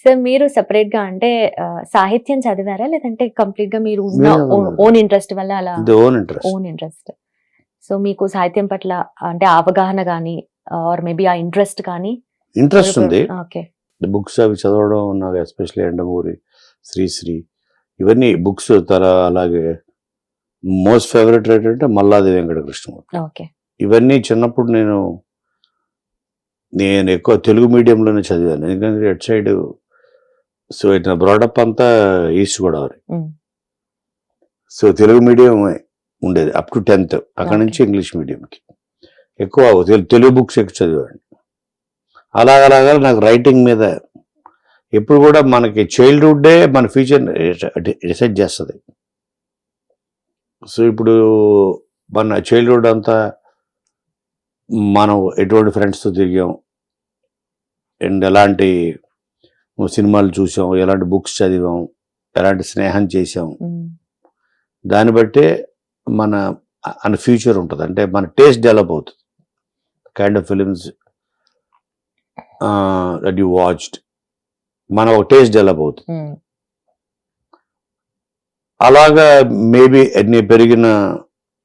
Sir మీరు సెపరేట్గా అంటే సాహిత్యం చదివారా? లేదంటే కంప్లీట్గా మీరు. ఓన్ ఇంట్రెస్ట్ వల్ల అలా own interest own interest so మీకు సాహిత్యం పట్ల అంటే అవగాహన కానీ ఆర్ మేబీ ఆ ఇంట్రెస్ట్ కానీ ఇంట్రెస్ట్ ఉంది. ఓకే బుక్స్ అవి చదవడం నాకు ఎస్పెషల్లీ ఎండమూరి శ్రీశ్రీ ఇవన్నీ బుక్స్ తర అలాగే మోస్ట్ ఫేవరెట్ రైటర్ అంటే మల్లాది వెంకటకృష్ణమూర్తి. ఓకే ఇవన్నీ చిన్నప్పుడు నేను నేను ఎక్కువ తెలుగు మీడియంలోనే చదివాను. ఎందుకంటే అటు సైడ్ సో ఇట్లా బ్రాడప్ అంతా east Godavari. So Telugu medium ఉండేది అప్ టు టెన్త్ అక్కడ. నుంచి ఇంగ్లీష్ మీడియంకి ఎక్కువ తెలు- తెలుగు బుక్స్ ఎక్కువ చదివాను అలాగలాగా నాకు రైటింగ్ మీద ఎప్పుడు కూడా మనకి చైల్డ్హుడ్డే మన ఫ్యూచర్ డిసైడ్ చేస్తుంది. సో ఇప్పుడు మన చైల్డ్హుడ్ అంతా మనం ఎటువంటి ఫ్రెండ్స్తో తిరిగాం అండ్ ఎలాంటి సినిమాలు చూసాం ఎలాంటి బుక్స్ చదివాం ఎలాంటి స్నేహం చేసాం దాన్ని బట్టే మన అన్న ఫ్యూచర్ ఉంటుంది. అంటే మన టేస్ట్ డెవలప్ అవుతుంది. Kind of films that you watched మన ఒక టేస్ట్ డెవలప్ అవుతుంది. అలాగా మేబీ నేను పెరిగిన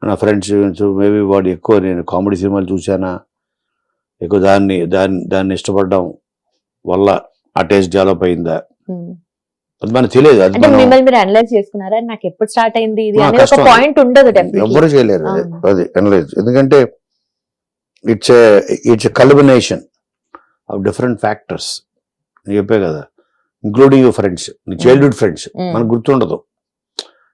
నా ఫ్రెండ్స్ మేబీ వాడు ఎక్కువ నేను కామెడీ సినిమాలు చూసానా ఎక్కువ దాన్ని దాన్ని దాన్ని ఇష్టపడడం వల్ల ఆ టేస్ట్ డెవలప్ అయిందా? అది మనకు తెలియదు అది అంటే మనం మిమ్మల్ని మీరు అనలైజ్ చేసుకున్నారా? నాకు ఎప్పుడు స్టార్ట్ అయింది ఇది ఆ, అనేది ఒక కష్టం. పాయింట్ ఉండదు definitely. చేయలేరు అది. అవును. అది అనలైజ్ ఎందుకంటే it's it's combination of different factors నేను చెప్పే కదా ఇంక్లూడింగ్ యువర్ ఫ్రెండ్స్ నీ చైల్డ్హుడ్ ఫ్రెండ్స్ Mm. మనకు గుర్తుండదు.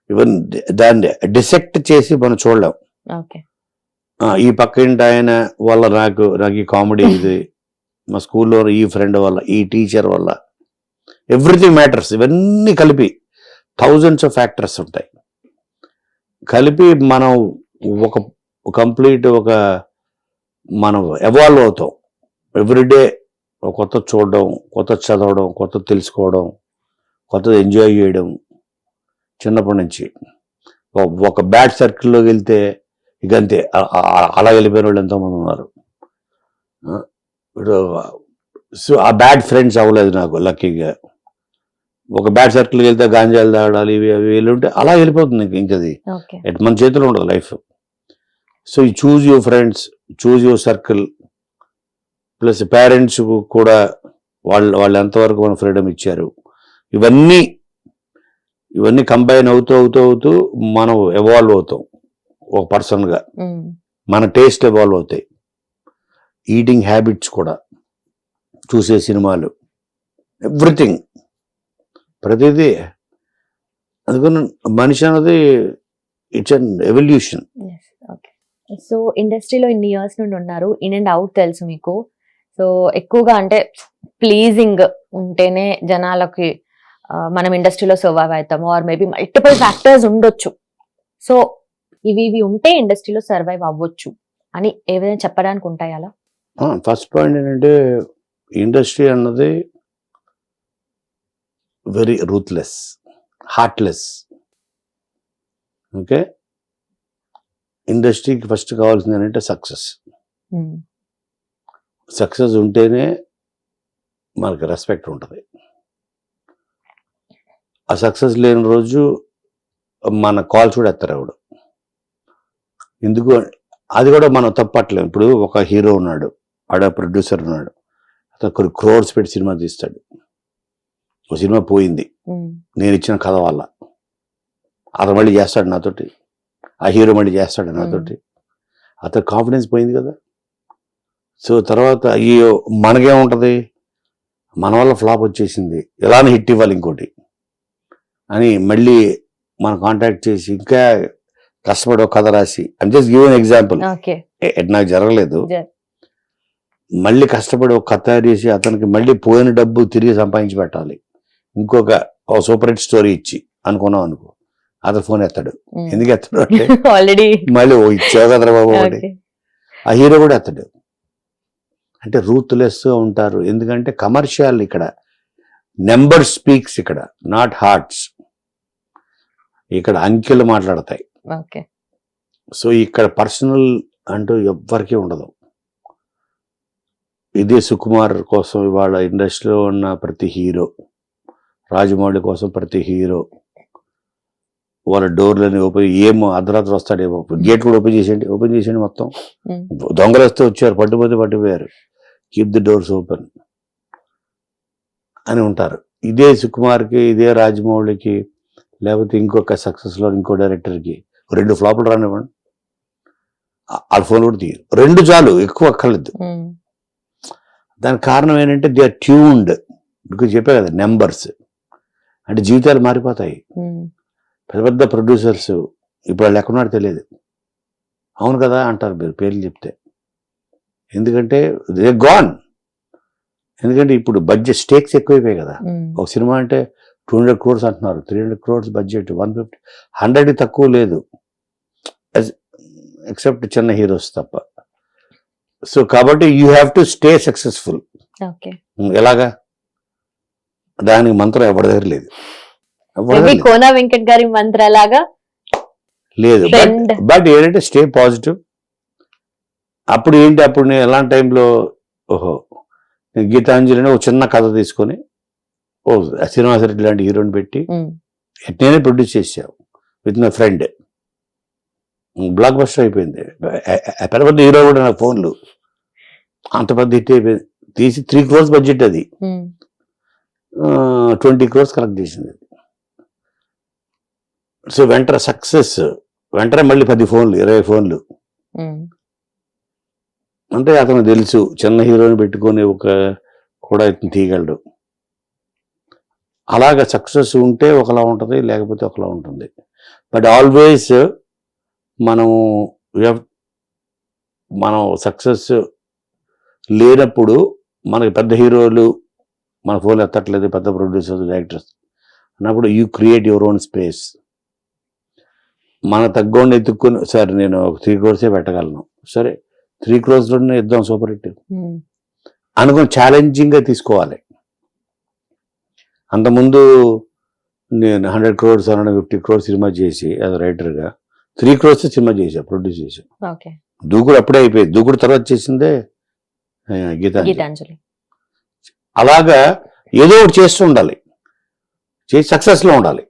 ఈవెన్ దాన్ని డిసెక్ట్ చేసి మనం చూడలేం. ఓకే. ఆ, ఈ పక్క ఇంటి ఆయన వల్ల నాకు నాకు ఈ కామెడీ ఇది. మా స్కూల్లో ఈ ఫ్రెండ్ వల్ల ఈ టీచర్ వల్ల. ఎవ్రీథింగ్ మ్యాటర్స్ ఇవన్నీ కలిపి థౌజండ్స్ ఆఫ్ ఫ్యాక్టర్స్ ఉంటాయి. కలిపి మనం ఒక కంప్లీట్ ఒక మనం ఎవాల్వ్ అవుతాం. ఎవ్రీడే కొత్త చూడడం కొత్త చదవడం కొత్త తెలుసుకోవడం కొత్తది ఎంజాయ్ చేయడం చిన్నప్పటి నుంచి. ఒక- బ్యాడ్ సర్కిల్లోకి వెళ్తే ఇక అంతే. అలా వెళ్ళిపోయిన వాళ్ళు ఎంతోమంది ఉన్నారు. సో ఆ బ్యాడ్ ఫ్రెండ్స్ అవ్వలేదు నాకు లక్కీగా ఒక బ్యాడ్ సర్కిల్కి వెళ్తే గాంజాలు తాగడాలు ఇవి అవి వెళ్ళి ఉంటే అలా వెళ్ళిపోతుంది ఇంక ఇంకది. ఎట్ మన చేతిలో ఉండదు లైఫ్ సో ఈ choose your friends choose your circle plus parents కూడా వాళ్ళు వాళ్ళు ఎంతవరకు మన ఫ్రీడమ్ ఇచ్చారు. ఇవన్నీ ఇవన్నీ కంబైన్ అవుతూ అవుతూ అవుతూ మనం ఎవాల్వ్ అవుతాం. ఒక పర్సన్గా మన టేస్ట్ ఎవాల్వ్ అవుతాయి. ఈటింగ్ హ్యాబిట్స్ కూడా. చూసే సినిమాలు. ఎవ్రీథింగ్ ప్రతిదీ అందుకని మనిషి అన్నది it's an evolution okay so ఇండస్ట్రీలో ఇన్ని ఇయర్స్ నుండి ఉన్నారు. ఇన్ అండ్ అవుట్ తెలుసు మీకు. సో ఎక్కువగా అంటే ప్లీజింగ్ ఉంటేనే జనాలకి మనం ఇండస్ట్రీలో సర్వైవ్ అవుతాము. ఆర్ మేబీ మల్టిపుల్ ఫ్యాక్టర్స్ ఉండొచ్చు. సో ఇవి ఇవి ఉంటే ఇండస్ట్రీలో సర్వైవ్ అవ్వచ్చు. అని ఏదైనా చెప్పడానికి ఉంటాయి అలా? ఫస్ట్ పాయింట్ ఏంటంటే ఇండస్ట్రీ అన్నది వెరీ రూత్లెస్ హార్ట్లెస్ ఓకే ఇండస్ట్రీకి ఫస్ట్ కావాల్సింది ఏంటంటే సక్సెస్ సక్సెస్ ఉంటేనే మనకి రెస్పెక్ట్ ఉంటుంది. ఆ సక్సెస్ లేని రోజు మన కాల్స్ కూడా ఎత్తారు ఆవిడ ఎందుకు అది కూడా మనం తప్పట్లేం ఇప్పుడు ఒక హీరో ఉన్నాడు. ఆడ ప్రొడ్యూసర్ ఉన్నాడు. అతను కొన్ని క్రోర్స్ పెట్టి సినిమా తీస్తాడు. ఒక సినిమా పోయింది. నేను ఇచ్చిన కథ వల్ల. అతను మళ్ళీ చేస్తాడు నాతోటి. ఆ హీరో మళ్ళీ చేస్తాడు నాతోటి. అతను కాన్ఫిడెన్స్ పోయింది కదా. సో తర్వాత అయ్యో మనకేముంటది? మన వల్ల ఫ్లాప్ వచ్చేసింది. ఎలానే హిట్ ఇవ్వాలి ఇంకోటి. అని మళ్ళీ మన కాంటాక్ట్ చేసి ఇంకా కష్టపడి ఒక కథ రాసి. I'm just give example okay. నాకు జరగలేదు. మళ్ళీ కష్టపడి ఒక కథ తయారు చేసి అతనికి మళ్ళీ పోయిన డబ్బు తిరిగి సంపాదించి పెట్టాలి. ఇంకొక సూపర్ హిట్ స్టోరీ ఇచ్చి అనుకున్నాం అనుకో అతను ఫోన్ ఎత్తాడు. ఎందుకు ఎత్తాడు అంటే ఆల్రెడీ మళ్ళీ ఓ ఇచ్చావు కదరా బాబు ఒకటి ఆ హీరో కూడా ఎత్తడు. అంటే రూత్లెస్ ఉంటారు. ఎందుకంటే కమర్షియల్ ఇక్కడ నెంబర్ స్పీక్స్ ఇక్కడ నాట్ హార్ట్స్ ఇక్కడ అంకెలు మాట్లాడతాయి. ఓకే సో ఇక్కడ పర్సనల్ అంటూ ఎవ్వరికీ ఉండదు. ఇదే సుకుమార్ కోసం ఇవాళ ఇండస్ట్రీలో ఉన్న ప్రతి హీరో రాజమౌళి కోసం ప్రతి హీరో వాళ్ళ డోర్లని ఓపెన్ ఏమో అర్ధరాత్రి వస్తాడేమో గేట్ కూడా ఓపెన్ చేసేయండి ఓపెన్ చేసేయండి మొత్తం. ఉమ్, దొంగలు వస్తే వచ్చారు పట్టుపోతే పట్టుపోయారు కీప్ ది డోర్స్ ఓపెన్ అని ఉంటారు. ఇదే సుకుమార్కి ఇదే రాజమౌళికి లేకపోతే ఇంకొక సక్సెస్లో ఇంకో డైరెక్టర్కి రెండు ఫ్లాపులు రానివ్వండి. వాళ్ళ ఫోన్ కూడా తీయరు. రెండు చాలు ఎక్కువ అక్కర్లేదు. దానికి కారణం ఏంటంటే దే ఆర్ ట్యూన్డ్ బికాజ్ చెప్పే కదా నెంబర్స్ అంటే జీవితాలు మారిపోతాయి. ఉమ్, పెద్ద పెద్ద ప్రొడ్యూసర్స్ ఇప్పుడు వాళ్ళు తెలియదు. అవును కదా అంటారు మీరు పేర్లు చెప్తే. ఎందుకంటే దే గాన్ ఎందుకంటే ఇప్పుడు బడ్జెట్ స్టేక్స్ ఎక్కువైపోయాయి కదా. ఉమ్, ఒక సినిమా అంటే టూ హండ్రెడ్ క్రోర్స్ అంటున్నారు. Three hundred crores budget one fifty hundred తక్కువ లేదు. ఎక్సెప్ట్ చిన్న హీరోస్ తప్ప. సో కాబట్టి you have to stay successful ఎలాగా? దానికి మంత్రం ఎవరి దగ్గర లేదు. కోనా వెంకట్ గారి మంత్ర లాగా లేదు. బట్ ఏంటంటే స్టే పాజిటివ్ అప్పుడు ఏంటి? అప్పుడు నేను ఎలాంటి టైంలో ఓహో గీతాంజలిని ఒక చిన్న కథ తీసుకొని ఓ శ్రీనివాస రెడ్డి లాంటి హీరోని పెట్టి ఉమ్, నేనే ప్రొడ్యూస్ చేసావు with my friend blockbuster అయిపోయింది. పెద్ద పెద్ద హీరో కూడా నాకు ఫోన్లు. అంత పెద్ద హిట్ అయిపోయింది తీసి త్రీ క్రోర్స్ బడ్జెట్ అది. ట్వంటీ క్రోర్స్ కలెక్ట్ చేసింది సో వెంటనే సక్సెస్ వెంటనే మళ్ళీ పది ఫోన్లు ఇరవై ఫోన్లు. అంటే అతను తెలుసు చిన్న హీరోని పెట్టుకొని ఒక కూడా ఇతను తీయగలడు. అలాగ సక్సెస్ ఉంటే ఒకలా ఉంటుంది లేకపోతే ఒకలా ఉంటుంది. బట్ ఆల్వేస్ have- మనం సక్సెస్ లేనప్పుడు మనకి పెద్ద హీరోలు మన ఫోన్ ఎత్తట్లేదు పెద్ద ప్రొడ్యూసర్స్ డైరెక్టర్స్ అన్నప్పుడు you create your own space. మన తగ్గోండి ఎత్తుక్కుని సరే నేను ఒక త్రీ క్రోర్సే పెట్టగలను. సరే త్రీ క్రోర్స్లోనే ఇద్దాం సూపర్ హిట్. అనుకుని ఛాలెంజింగ్గా తీసుకోవాలి. అంతకుముందు నేను hundred crores hundred fifty crores cinema చేసి యాజ్ రైటర్గా త్రీ క్రోర్స్ సినిమా చేశా ప్రొడ్యూస్ చేశా. ఓకే. దూకుడు అప్పుడే అయిపోయింది. దూకుడు తర్వాత చేసిందే గీతాంజలి. అలాగా ఏదో ఒకటి చేస్తూ ఉండాలి. చేసి సక్సెస్లో ఉండాలి.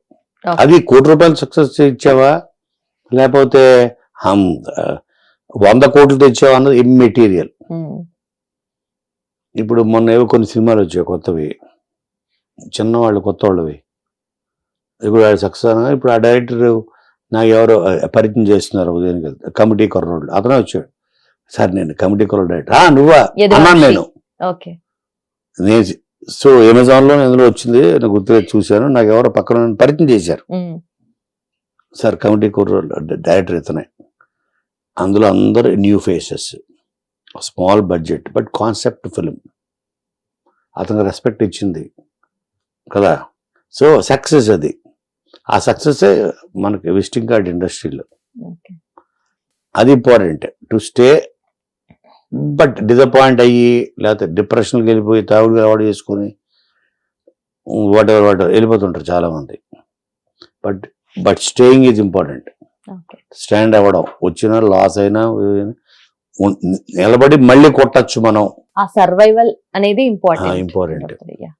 Okay. అది కోటి రూపాయలు సక్సెస్ ఇచ్చావా? లేకపోతే హమ్, వంద కోట్లు తెచ్చావా అన్నది ఇమ్మెటీరియల్ ఇప్పుడు మొన్న ఏవో కొన్ని సినిమాలు వచ్చాయి కొత్తవి. చిన్నవాళ్ళు కొత్త వాళ్ళవి ఇప్పుడు సక్సెస్ ఇప్పుడు ఆ డైరెక్టర్ నాకు ఎవరో పరిచయం చేస్తున్నారు ఉదయం కమిటీ కుర్రోళ్ళు అతనే వచ్చాడు. సార్ నేను కమిటీ డైరెక్టర్. "ఆ, నువ్వా. అన్నాను నేను. ఓకే. నేను సో అమెజాన్లో అందులో వచ్చింది? నాకు గుర్తుగా చూశాను. నాకు ఎవరో పక్కన పరిచయం చేశారు. సార్ కమిటీ కుర్రోళ్ళు డైరెక్టర్ ఇతనే. అందులో అందరు new faces. Small budget but concept film. అతనికి రెస్పెక్ట్ ఇచ్చింది. కదా? సో సక్సెస్ అది. ఆ సక్సెస్ మనకి విజిటింగ్ కార్డ్ ఇండస్ట్రీలో. అది important. To stay but disappoint అయ్యి లేకపోతే డిప్రెషన్కి వెళ్ళిపోయి తాగుడు అలవాటు చేసుకొని వాట్ ఎవర్ వాట్ వెళ్ళిపోతుంటారు చాలా మంది but but staying is important. Stand అవ్వడం. వచ్చినా లాస్ అయినా నిలబడి మళ్ళీ కొట్టచ్చు మనం. ఆ సర్వైవల్ అనేది ఇంపార్టెంట్. important.